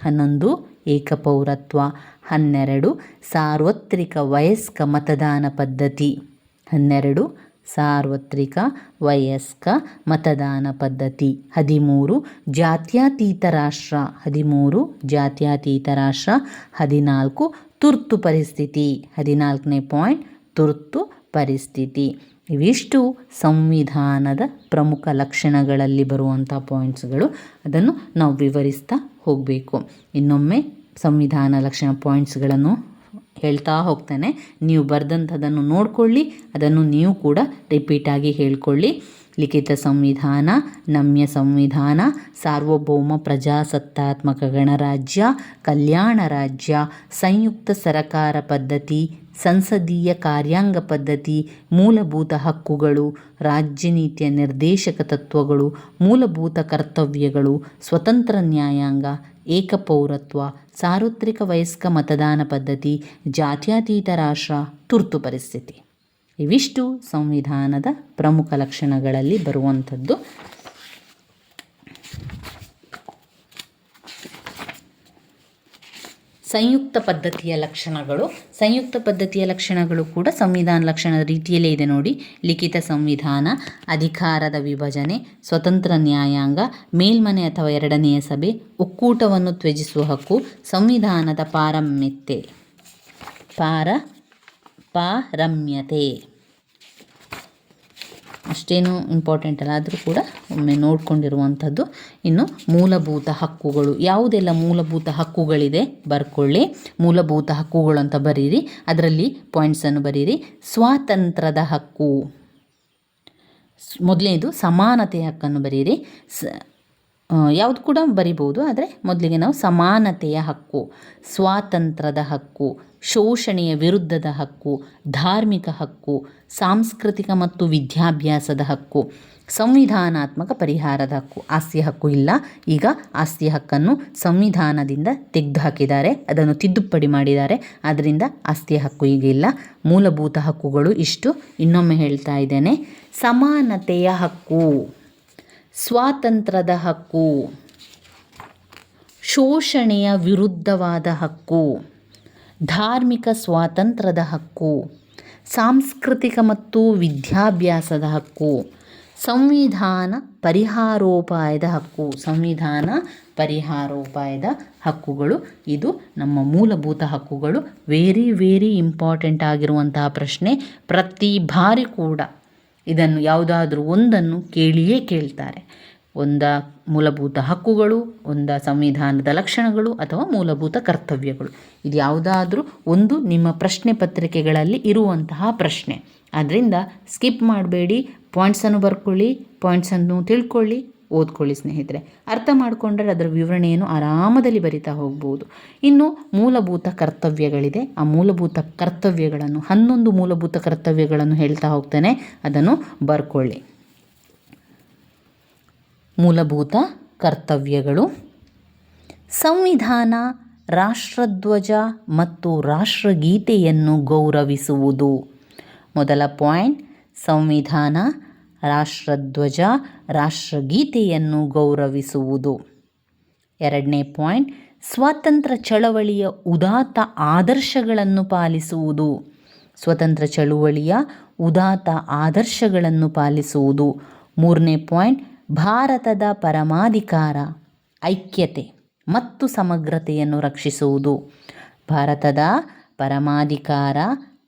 ಹನ್ನೊಂದು ಏಕಪೌರತ್ವ, ಹನ್ನೆರಡು ಸಾರ್ವತ್ರಿಕ ವಯಸ್ಕ ಮತದಾನ ಪದ್ಧತಿ, ಹನ್ನೆರಡು ಸಾರ್ವತ್ರಿಕ, ವಯಸ್ಕ, ಮತದಾನ ಪದ್ಧತಿ, ಹದಿಮೂರು ಜಾತ್ಯತೀತ ರಾಷ್ಟ್ರ ಹದಿಮೂರು ಜಾತ್ಯತೀತ ರಾಷ್ಟ್ರ ಹದಿನಾಲ್ಕು, ತುರ್ತು ಪರಿಸ್ಥಿತಿ, ಹದಿನಾಲ್ಕನೇ ಪಾಯಿಂಟ್, ತುರ್ತು ಪರಿಸ್ಥಿತಿ. ಇವಿಷ್ಟು ಸಂವಿಧಾನದ ಪ್ರಮುಖ ಲಕ್ಷಣಗಳಲ್ಲಿ ಬರುವಂಥ ಪಾಯಿಂಟ್ಸ್ಗಳು. ಅದನ್ನು ನಾವು ವಿವರಿಸ್ತಾ ಹೋಗಬೇಕು. ಇನ್ನೊಮ್ಮೆ ಸಂವಿಧಾನ ಲಕ್ಷಣ ಪಾಯಿಂಟ್ಸ್ಗಳನ್ನು ಹೇಳ್ತಾ ಹೋಗ್ತೇನೆ. ನೀವು ಬರೆದಂಥದ್ದನ್ನು ನೋಡಿಕೊಳ್ಳಿ, ಅದನ್ನು ನೀವು ಕೂಡ ರಿಪೀಟಾಗಿ ಹೇಳ್ಕೊಳ್ಳಿ. ಲಿಖಿತ ಸಂವಿಧಾನ, ನಮ್ಯ ಸಂವಿಧಾನ, ಸಾರ್ವಭೌಮ ಪ್ರಜಾಸತ್ತಾತ್ಮಕ ಗಣರಾಜ್ಯ, ಕಲ್ಯಾಣ ರಾಜ್ಯ, ಸಂಯುಕ್ತ ಸರಕಾರ ಪದ್ಧತಿ ಸಂಸದೀಯ ಕಾರ್ಯಾಂಗ ಪದ್ಧತಿ, ಮೂಲಭೂತ ಹಕ್ಕುಗಳು ರಾಜ್ಯ ನೀತಿಯ ನಿರ್ದೇಶಕ ತತ್ವಗಳು, ಮೂಲಭೂತ ಕರ್ತವ್ಯಗಳು, ಸ್ವತಂತ್ರ ನ್ಯಾಯಾಂಗ, ಏಕಪೌರತ್ವ, ಸಾರ್ವತ್ರಿಕ ವಯಸ್ಕ ಮತದಾನ ಪದ್ಧತಿ, ಜಾತ್ಯತೀತ ರಾಷ್ಟ್ರ, ತುರ್ತು ಪರಿಸ್ಥಿತಿ. ಇವಿಷ್ಟು ಸಂವಿಧಾನದ ಪ್ರಮುಖ ಲಕ್ಷಣಗಳಲ್ಲಿ ಬರುವಂಥದ್ದು. ಸಂಯುಕ್ತ ಪದ್ಧತಿಯ ಲಕ್ಷಣಗಳು. ಸಂಯುಕ್ತ ಪದ್ಧತಿಯ ಲಕ್ಷಣಗಳು ಕೂಡ ಸಂವಿಧಾನ ಲಕ್ಷಣದ ರೀತಿಯಲ್ಲೇ ಇದೆ ನೋಡಿ. ಲಿಖಿತ ಸಂವಿಧಾನ, ಅಧಿಕಾರದ ವಿಭಜನೆ, ಸ್ವತಂತ್ರ ನ್ಯಾಯಾಂಗ, ಮೇಲ್ಮನೆ ಅಥವಾ ಎರಡನೆಯ ಸಭೆ, ಒಕ್ಕೂಟವನ್ನು ತ್ಯಜಿಸುವ ಹಕ್ಕು, ಸಂವಿಧಾನದ ಪಾರಮ್ಯತೆ. ಪಾರ, ಪಾರಮ್ಯತೆ. ಅಷ್ಟೇನು ಇಂಪಾರ್ಟೆಂಟ್ ಅಲ್ಲ. ಆದರೂ ಕೂಡ ಒಮ್ಮೆ ನೋಡ್ಕೊಂಡಿರುವಂಥದ್ದು. ಇನ್ನು ಮೂಲಭೂತ ಹಕ್ಕುಗಳು. ಯಾವುದೆಲ್ಲ ಮೂಲಭೂತ ಹಕ್ಕುಗಳಿದೆ ಬರ್ಕೊಳ್ಳಿ. ಮೂಲಭೂತ ಹಕ್ಕುಗಳು ಅಂತ ಬರೀರಿ. ಅದರಲ್ಲಿ ಪಾಯಿಂಟ್ಸನ್ನು ಬರೀರಿ. ಸ್ವಾತಂತ್ರ್ಯದ ಹಕ್ಕು. ಮೊದಲನೇದು ಸಮಾನತೆಯ ಹಕ್ಕನ್ನು ಬರೀರಿ. ಸ ಯಾವುದು ಕೂಡ ಬರಿಬೋದು ಆದರೆ ಮೊದಲಿಗೆ ನಾವು ಸಮಾನತೆಯ ಹಕ್ಕು. ಸ್ವಾತಂತ್ರ್ಯದ ಹಕ್ಕು. ಶೋಷಣೆಯ ವಿರುದ್ಧದ ಹಕ್ಕು, ಧಾರ್ಮಿಕ ಹಕ್ಕು, ಸಾಂಸ್ಕೃತಿಕ ಮತ್ತು ವಿದ್ಯಾಭ್ಯಾಸದ ಹಕ್ಕು, ಸಂವಿಧಾನಾತ್ಮಕ ಪರಿಹಾರದ ಹಕ್ಕು. ಆಸ್ತಿ ಹಕ್ಕು ಇಲ್ಲ. ಈಗ ಆಸ್ತಿ ಹಕ್ಕನ್ನು ಸಂವಿಧಾನದಿಂದ ತೆಗೆದುಹಾಕಿದ್ದಾರೆ. ಅದನ್ನು ತಿದ್ದುಪಡಿ ಮಾಡಿದ್ದಾರೆ. ಆದ್ದರಿಂದ ಆಸ್ತಿಯ ಹಕ್ಕು ಈಗ ಇಲ್ಲ. ಮೂಲಭೂತ ಹಕ್ಕುಗಳು ಇಷ್ಟು. ಇನ್ನೊಮ್ಮೆ ಹೇಳ್ತಾ ಇದ್ದೇನೆ. ಸಮಾನತೆಯ ಹಕ್ಕು, ಸ್ವಾತಂತ್ರ್ಯದ ಹಕ್ಕು, ಶೋಷಣೆಯ ವಿರುದ್ಧವಾದ ಹಕ್ಕು. ಧಾರ್ಮಿಕ ಸ್ವಾತಂತ್ರ್ಯದ ಹಕ್ಕು, ಸಾಂಸ್ಕೃತಿಕ ಮತ್ತು ವಿದ್ಯಾಭ್ಯಾಸದ ಹಕ್ಕು, ಸಂವಿಧಾನ ಪರಿಹಾರೋಪಾಯದ ಹಕ್ಕು, ಸಂವಿಧಾನ ಪರಿಹಾರೋಪಾಯದ ಹಕ್ಕುಗಳು. ಇದು ನಮ್ಮ ಮೂಲಭೂತ ಹಕ್ಕುಗಳು. ವೆರಿ ವೆರಿ ಇಂಪಾರ್ಟೆಂಟ್ ಆಗಿರುವಂತಹ ಪ್ರಶ್ನೆ. ಪ್ರತಿ ಬಾರಿ ಕೂಡ ಇದನ್ನು ಯಾವುದಾದ್ರೂ ಒಂದನ್ನು ಕೇಳಿಯೇ ಕೇಳ್ತಾರೆ. ಒಂದ ಮೂಲಭೂತ ಹಕ್ಕುಗಳು, ಒಂದ ಸಂವಿಧಾನದ ಲಕ್ಷಣಗಳು ಅಥವಾ ಮೂಲಭೂತ ಕರ್ತವ್ಯಗಳು. ಇದು ಯಾವುದಾದ್ರೂ ಒಂದು ನಿಮ್ಮ ಪ್ರಶ್ನೆ ಪತ್ರಿಕೆಗಳಲ್ಲಿ ಇರುವಂತಹ ಪ್ರಶ್ನೆ. ಆದ್ದರಿಂದ ಸ್ಕಿಪ್ ಮಾಡಬೇಡಿ ಪಾಯಿಂಟ್ಸನ್ನು ಬರ್ಕೊಳ್ಳಿ ಪಾಯಿಂಟ್ಸನ್ನು ತಿಳ್ಕೊಳ್ಳಿ, ಓದ್ಕೊಳ್ಳಿ ಸ್ನೇಹಿತರೆ. ಅರ್ಥ ಮಾಡಿಕೊಂಡ್ರೆ ಅದರ ವಿವರಣೆಯನ್ನು ಆರಾಮದಲ್ಲಿ ಬರಿತಾ ಹೋಗ್ಬೋದು. ಇನ್ನು ಮೂಲಭೂತ ಕರ್ತವ್ಯಗಳಿದೆ. ಆ ಮೂಲಭೂತ ಕರ್ತವ್ಯಗಳನ್ನು, ಹನ್ನೊಂದು ಮೂಲಭೂತ ಕರ್ತವ್ಯಗಳನ್ನು ಹೇಳ್ತಾ ಹೋಗ್ತೇನೆ. ಅದನ್ನು ಬರ್ಕೊಳ್ಳಿ. ಮೂಲಭೂತ ಕರ್ತವ್ಯಗಳು. ಸಂವಿಧಾನ, ರಾಷ್ಟ್ರಧ್ವಜ ಮತ್ತು ರಾಷ್ಟ್ರಗೀತೆಯನ್ನು ಗೌರವಿಸುವುದು. ಮೊದಲ ಪಾಯಿಂಟ್, ಸಂವಿಧಾನ, ರಾಷ್ಟ್ರಧ್ವಜ, ರಾಷ್ಟ್ರಗೀತೆಯನ್ನು ಗೌರವಿಸುವುದು. ಎರಡನೇ ಪಾಯಿಂಟ್, ಸ್ವಾತಂತ್ರ್ಯ ಚಳವಳಿಯ ಉದಾತ್ತ ಆದರ್ಶಗಳನ್ನು ಪಾಲಿಸುವುದು. ಸ್ವತಂತ್ರ ಚಳುವಳಿಯ ಉದಾತ್ತ ಆದರ್ಶಗಳನ್ನು ಪಾಲಿಸುವುದು. ಮೂರನೇ ಪಾಯಿಂಟ್ ಭಾರತದ ಪರಮಾಧಿಕಾರ, ಐಕ್ಯತೆ ಮತ್ತು ಸಮಗ್ರತೆಯನ್ನು ರಕ್ಷಿಸುವುದು. ಭಾರತದ ಪರಮಾಧಿಕಾರ,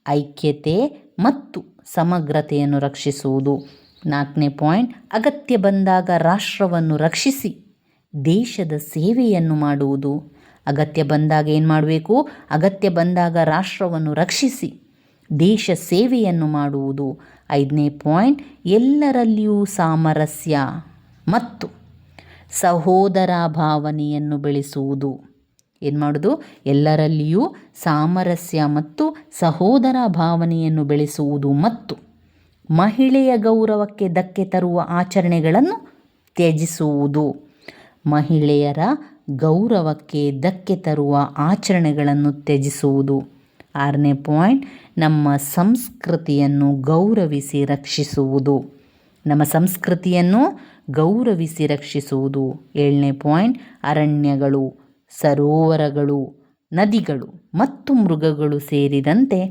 ಐಕ್ಯತೆ ಮತ್ತು ಸಮಗ್ರತೆಯನ್ನು ರಕ್ಷಿಸುವುದು. ನಾಲ್ಕನೇ ಪಾಯಿಂಟ್, ಅಗತ್ಯ ಬಂದಾಗ ರಾಷ್ಟ್ರವನ್ನು ರಕ್ಷಿಸಿ ದೇಶದ ಸೇವೆಯನ್ನು ಮಾಡುವುದು. ಅಗತ್ಯ ಬಂದಾಗ ಏನು ಮಾಡಬೇಕು? ಅಗತ್ಯ ಬಂದಾಗ ರಾಷ್ಟ್ರವನ್ನು ರಕ್ಷಿಸಿ ದೇಶ ಸೇವೆಯನ್ನು ಮಾಡುವುದು. ಐದನೇ ಪಾಯಿಂಟ್, ಎಲ್ಲರಲ್ಲಿಯೂ ಸಾಮರಸ್ಯ. ಮತ್ತು ಸಹೋದರ ಭಾವನೆಯನ್ನು ಬೆಳೆಸುವುದು. ಏನು ಮಾಡೋದು? ಎಲ್ಲರಲ್ಲಿಯೂ ಸಾಮರಸ್ಯ ಮತ್ತು ಸಹೋದರ ಭಾವನೆಯನ್ನು ಬೆಳೆಸುವುದು ಮತ್ತು ಮಹಿಳೆಯ ಗೌರವಕ್ಕೆ ಧಕ್ಕೆ ತರುವ ಆಚರಣೆಗಳನ್ನು ತ್ಯಜಿಸುವುದು. ಮಹಿಳೆಯರ ಗೌರವಕ್ಕೆ ಧಕ್ಕೆ ತರುವ ಆಚರಣೆಗಳನ್ನು ತ್ಯಜಿಸುವುದು. ಆರನೇ ಪಾಯಿಂಟ್, ನಮ್ಮ ಸಂಸ್ಕೃತಿಯನ್ನು ಗೌರವಿಸಿ ರಕ್ಷಿಸುವುದು. ನಮ್ಮ ಸಂಸ್ಕೃತಿಯನ್ನು ಗೌರವಿಸಿ ರಕ್ಷಿಸುವುದು. ಏಳನೇ ಪಾಯಿಂಟ್, ಅರಣ್ಯಗಳು, ಸರೋವರಗಳು, ನದಿಗಳು ಮತ್ತು ಮೃಗಗಳು ಸೇರಿದಂತೆ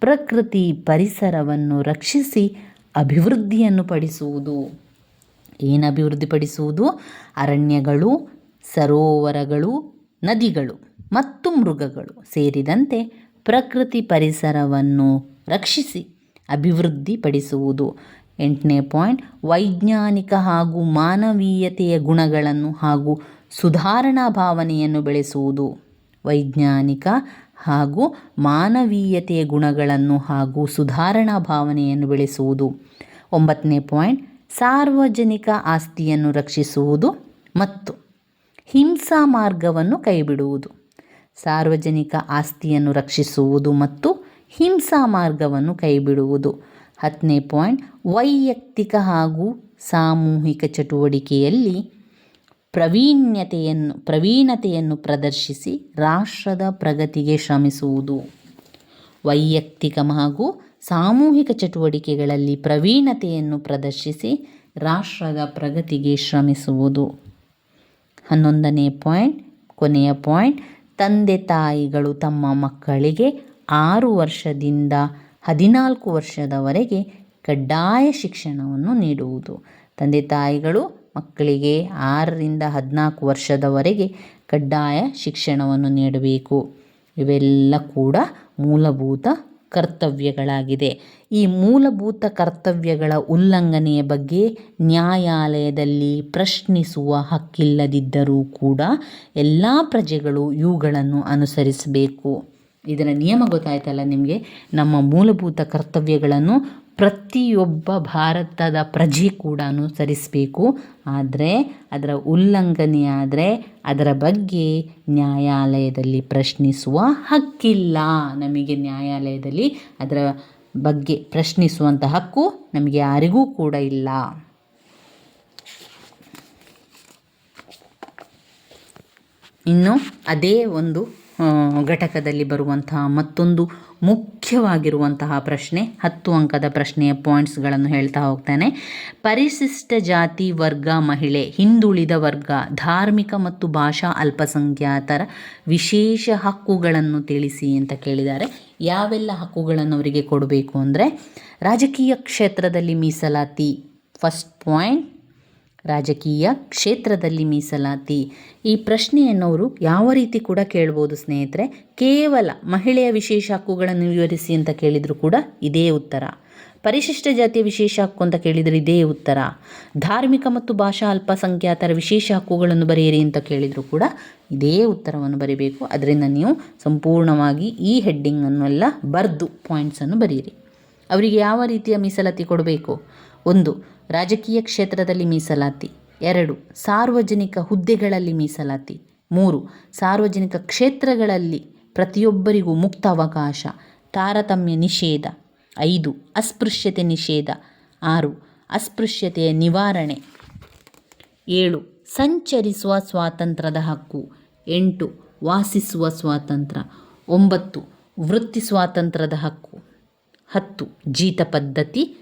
ಪ್ರಕೃತಿ ಪರಿಸರವನ್ನು ರಕ್ಷಿಸಿ ಅಭಿವೃದ್ಧಿಯನ್ನು ಪಡಿಸುವುದು. ಏನು ಅಭಿವೃದ್ಧಿಪಡಿಸುವುದು ಅರಣ್ಯಗಳು, ಸರೋವರಗಳು, ನದಿಗಳು ಮತ್ತು ಮೃಗಗಳು ಸೇರಿದಂತೆ ಪ್ರಕೃತಿ ಪರಿಸರವನ್ನು ರಕ್ಷಿಸಿ ಅಭಿವೃದ್ಧಿಪಡಿಸುವುದು ಎಂಟನೇ ಪಾಯಿಂಟ್, ವೈಜ್ಞಾನಿಕ ಹಾಗೂ ಮಾನವೀಯತೆಯ ಗುಣಗಳನ್ನು ಹಾಗೂ ಸುಧಾರಣಾ ಭಾವನೆಯನ್ನು ಬೆಳೆಸುವುದು. ವೈಜ್ಞಾನಿಕ ಹಾಗೂ ಮಾನವೀಯತೆಯ ಗುಣಗಳನ್ನು ಹಾಗೂ ಸುಧಾರಣಾ ಭಾವನೆಯನ್ನು ಬೆಳೆಸುವುದು. ಒಂಬತ್ತನೇ ಪಾಯಿಂಟ್, ಸಾರ್ವಜನಿಕ ಆಸ್ತಿಯನ್ನು ರಕ್ಷಿಸುವುದು ಮತ್ತು ಹಿಂಸಾ ಮಾರ್ಗವನ್ನು ಕೈಬಿಡುವುದು. ಸಾರ್ವಜನಿಕ ಆಸ್ತಿಯನ್ನು ರಕ್ಷಿಸುವುದು ಮತ್ತು ಹಿಂಸಾ ಮಾರ್ಗವನ್ನು ಕೈಬಿಡುವುದು. ಹತ್ತನೇ ಪಾಯಿಂಟ್, ವೈಯಕ್ತಿಕ ಹಾಗೂ ಸಾಮೂಹಿಕ ಚಟುವಟಿಕೆಯಲ್ಲಿ ಪ್ರವೀಣ್ಯತೆಯನ್ನು, ಪ್ರವೀಣತೆಯನ್ನು ಪ್ರದರ್ಶಿಸಿ ರಾಷ್ಟ್ರದ ಪ್ರಗತಿಗೆ ಶ್ರಮಿಸುವುದು. ವೈಯಕ್ತಿಕ ಹಾಗೂ ಸಾಮೂಹಿಕ ಚಟುವಟಿಕೆಗಳಲ್ಲಿ ಪ್ರವೀಣತೆಯನ್ನು ಪ್ರದರ್ಶಿಸಿ ರಾಷ್ಟ್ರದ ಪ್ರಗತಿಗೆ ಶ್ರಮಿಸುವುದು. ಹನ್ನೊಂದನೇ ಪಾಯಿಂಟ್, ಕೊನೆಯ ಪಾಯಿಂಟ್, ತಂದೆ ತಾಯಿಗಳು ತಮ್ಮ ಮಕ್ಕಳಿಗೆ ಆರು ವರ್ಷದಿಂದ ಹದಿನಾಲ್ಕು ವರ್ಷದವರೆಗೆ ಕಡ್ಡಾಯ ಶಿಕ್ಷಣವನ್ನು ನೀಡುವುದು. ತಂದೆ ತಾಯಿಗಳು ಮಕ್ಕಳಿಗೆ ಆರರಿಂದ ಹದಿನಾಲ್ಕು ವರ್ಷದವರೆಗೆ ಕಡ್ಡಾಯ ಶಿಕ್ಷಣವನ್ನು ನೀಡಬೇಕು. ಇವೆಲ್ಲ ಕೂಡ ಮೂಲಭೂತ ಕರ್ತವ್ಯಗಳಾಗಿದೆ. ಈ ಮೂಲಭೂತ ಕರ್ತವ್ಯಗಳ ಉಲ್ಲಂಘನೆಯ ಬಗ್ಗೆ ನ್ಯಾಯಾಲಯದಲ್ಲಿ ಪ್ರಶ್ನಿಸುವ ಹಕ್ಕಿಲ್ಲದಿದ್ದರೂ ಕೂಡ ಎಲ್ಲ ಪ್ರಜೆಗಳು ಇವುಗಳನ್ನು ಅನುಸರಿಸಬೇಕು. ಇದರ ನಿಯಮ ಗೊತ್ತಾಯ್ತಲ್ಲ ನಿಮಗೆ? ನಮ್ಮ ಮೂಲಭೂತ ಕರ್ತವ್ಯಗಳನ್ನು ಪ್ರತಿಯೊಬ್ಬ ಭಾರತದ ಪ್ರಜೆ ಕೂಡ ಅನುಸರಿಸಬೇಕು. ಆದರೆ ಅದರ ಉಲ್ಲಂಘನೆ ಆದರೆ ಅದರ ಬಗ್ಗೆ ನ್ಯಾಯಾಲಯದಲ್ಲಿ ಪ್ರಶ್ನಿಸುವ ಹಕ್ಕಿಲ್ಲ. ನಮಗೆ ನ್ಯಾಯಾಲಯದಲ್ಲಿ ಅದರ ಬಗ್ಗೆ ಪ್ರಶ್ನಿಸುವಂಥ ಹಕ್ಕು ನಮಗೆ ಯಾರಿಗೂ ಕೂಡ ಇಲ್ಲ. ಇನ್ನು ಅದೇ ಒಂದು ಘಟಕದಲ್ಲಿ ಬರುವಂತಹ ಮತ್ತೊಂದು ಮುಖ್ಯವಾಗಿರುವಂತಹ ಪ್ರಶ್ನೆ, ಹತ್ತು ಅಂಕದ ಪ್ರಶ್ನೆಯ ಪಾಯಿಂಟ್ಸ್ಗಳನ್ನು ಹೇಳ್ತಾ ಹೋಗ್ತಾನೆ. ಪರಿಶಿಷ್ಟ ಜಾತಿ ವರ್ಗ ಮಹಿಳೆ, ಹಿಂದುಳಿದ ವರ್ಗ, ಧಾರ್ಮಿಕ ಮತ್ತು ಭಾಷಾ ಅಲ್ಪಸಂಖ್ಯಾತರ ವಿಶೇಷ ಹಕ್ಕುಗಳನ್ನು ತಿಳಿಸಿ ಅಂತ ಕೇಳಿದ್ದಾರೆ. ಯಾವೆಲ್ಲ ಹಕ್ಕುಗಳನ್ನು ಅವರಿಗೆ ಕೊಡಬೇಕು ಅಂದರೆ ರಾಜಕೀಯ ಕ್ಷೇತ್ರದಲ್ಲಿ ಮೀಸಲಾತಿ ಫಸ್ಟ್ ಪಾಯಿಂಟ್ ರಾಜಕೀಯ ಕ್ಷೇತ್ರದಲ್ಲಿ ಮೀಸಲಾತಿ. ಈ ಪ್ರಶ್ನೆಯನ್ನು ಅವರು ಯಾವ ರೀತಿ ಕೂಡ ಕೇಳ್ಬೋದು ಸ್ನೇಹಿತರೆ? ಕೇವಲ ಮಹಿಳೆಯ ವಿಶೇಷ ಹಕ್ಕುಗಳನ್ನು ವಿವರಿಸಿ ಅಂತ ಕೇಳಿದರೂ ಕೂಡ ಇದೇ ಉತ್ತರ. ಪರಿಶಿಷ್ಟ ಜಾತಿಯ ವಿಶೇಷ ಹಕ್ಕು ಅಂತ ಕೇಳಿದರೆ ಇದೇ ಉತ್ತರ. ಧಾರ್ಮಿಕ ಮತ್ತು ಭಾಷಾ ಅಲ್ಪಸಂಖ್ಯಾತರ ವಿಶೇಷ ಹಕ್ಕುಗಳನ್ನು ಬರೆಯಿರಿ ಅಂತ ಕೇಳಿದರೂ ಕೂಡ ಇದೇ ಉತ್ತರವನ್ನು ಬರೀಬೇಕು. ಅದರಿಂದ ನೀವು ಸಂಪೂರ್ಣವಾಗಿ ಈ ಹೆಡ್ಡಿಂಗನ್ನೆಲ್ಲ ಬರೆದು ಪಾಯಿಂಟ್ಸನ್ನು ಬರೆಯಿರಿ ಅವರಿಗೆ ಯಾವ ರೀತಿಯ ಮೀಸಲಾತಿ ಕೊಡಬೇಕು? ಒಂದು ರಾಜಕೀಯ ಕ್ಷೇತ್ರದಲ್ಲಿ ಮೀಸಲಾತಿ. ಎರಡು, ಸಾರ್ವಜನಿಕ ಹುದ್ದೆಗಳಲ್ಲಿ ಮೀಸಲಾತಿ. ಮೂರು, ಸಾರ್ವಜನಿಕ ಕ್ಷೇತ್ರಗಳಲ್ಲಿ ಪ್ರತಿಯೊಬ್ಬರಿಗೂ ಮುಕ್ತ ಅವಕಾಶ ತಾರತಮ್ಯ ನಿಷೇಧ. ಐದು, ಅಸ್ಪೃಶ್ಯತೆ ನಿಷೇಧ. ಆರು, ಅಸ್ಪೃಶ್ಯತೆಯ ನಿವಾರಣೆ. ಏಳು, ಸಂಚರಿಸುವ ಸ್ವಾತಂತ್ರ್ಯದ ಹಕ್ಕು. ಎಂಟು, ವಾಸಿಸುವ ಸ್ವಾತಂತ್ರ್ಯ. ಒಂಬತ್ತು, ವೃತ್ತಿ ಸ್ವಾತಂತ್ರ್ಯದ ಹಕ್ಕು. ಹತ್ತು, ಜೀತ ಪದ್ಧತಿ.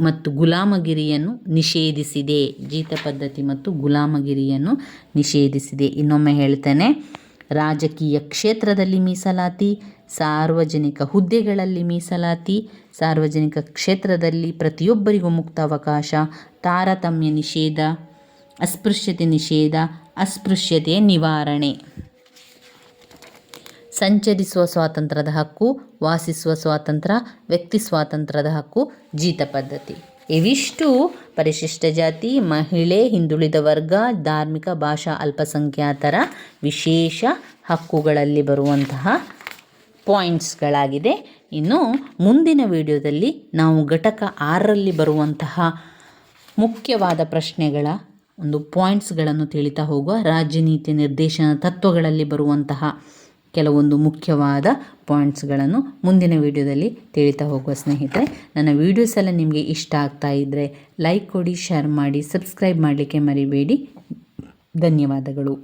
ಮತ್ತು ಗುಲಾಮಗಿರಿಯನ್ನು ನಿಷೇಧಿಸಿದೆ. ಜೀತ ಪದ್ಧತಿ ಮತ್ತು ಗುಲಾಮಗಿರಿಯನ್ನು ನಿಷೇಧಿಸಿದೆ. ಇನ್ನೊಮ್ಮೆ ಹೇಳ್ತೇನೆ, ರಾಜಕೀಯ ಕ್ಷೇತ್ರದಲ್ಲಿ ಮೀಸಲಾತಿ, ಸಾರ್ವಜನಿಕ ಹುದ್ದೆಗಳಲ್ಲಿ ಮೀಸಲಾತಿ, ಸಾರ್ವಜನಿಕ ಕ್ಷೇತ್ರದಲ್ಲಿ ಪ್ರತಿಯೊಬ್ಬರಿಗೂ ಮುಕ್ತ ಅವಕಾಶ ತಾರತಮ್ಯ ನಿಷೇಧ, ಅಸ್ಪೃಶ್ಯತೆ ನಿಷೇಧ ಅಸ್ಪೃಶ್ಯತೆಯ ನಿವಾರಣೆ. ಸಂಚರಿಸುವ ಸ್ವಾತಂತ್ರ್ಯದ ಹಕ್ಕು, ವಾಸಿಸುವ ಸ್ವಾತಂತ್ರ್ಯ, ವ್ಯಕ್ತಿ ಸ್ವಾತಂತ್ರ್ಯದ ಹಕ್ಕು, ಜೀತ ಪದ್ಧತಿ. ಇವಿಷ್ಟು. ಪರಿಶಿಷ್ಟ ಜಾತಿ, ಮಹಿಳೆ, ಹಿಂದುಳಿದ ವರ್ಗ, ಧಾರ್ಮಿಕ, ಭಾಷಾ ಅಲ್ಪಸಂಖ್ಯಾತರ ವಿಶೇಷ ಹಕ್ಕುಗಳಲ್ಲಿ ಬರುವಂತಹ ಪಾಯಿಂಟ್ಸ್ಗಳಾಗಿದೆ. ಇನ್ನು ಮುಂದಿನ ವಿಡಿಯೋದಲ್ಲಿ ನಾವು ಘಟಕ ಆರರಲ್ಲಿ ಬರುವಂತಹ ಮುಖ್ಯವಾದ ಪ್ರಶ್ನೆಗಳ ಒಂದು ಪಾಯಿಂಟ್ಸ್ಗಳನ್ನು ತಿಳಿತಾ ಹೋಗುವ ರಾಜ್ಯನೀತಿ ನಿರ್ದೇಶನ ತತ್ವಗಳಲ್ಲಿ ಬರುವಂತಹ ಕೆಲವೊಂದು ಮುಖ್ಯವಾದ ಪಾಯಿಂಟ್ಸ್ಗಳನ್ನು ಮುಂದಿನ ವಿಡಿಯೋದಲ್ಲಿ ತಿಳಿತಾ ಹೋಗುವ ಸ್ನೇಹಿತರೆ, ನನ್ನ ವೀಡಿಯೋಸ್ ಎಲ್ಲ ನಿಮಗೆ ಇಷ್ಟ ಆಗ್ತಾ ಇದ್ದರೆ ಲೈಕ್ ಕೊಡಿ, ಶೇರ್ ಮಾಡಿ, ಸಬ್ಸ್ಕ್ರೈಬ್ ಮಾಡಲಿಕ್ಕೆ ಮರಿಬೇಡಿ. ಧನ್ಯವಾದಗಳು.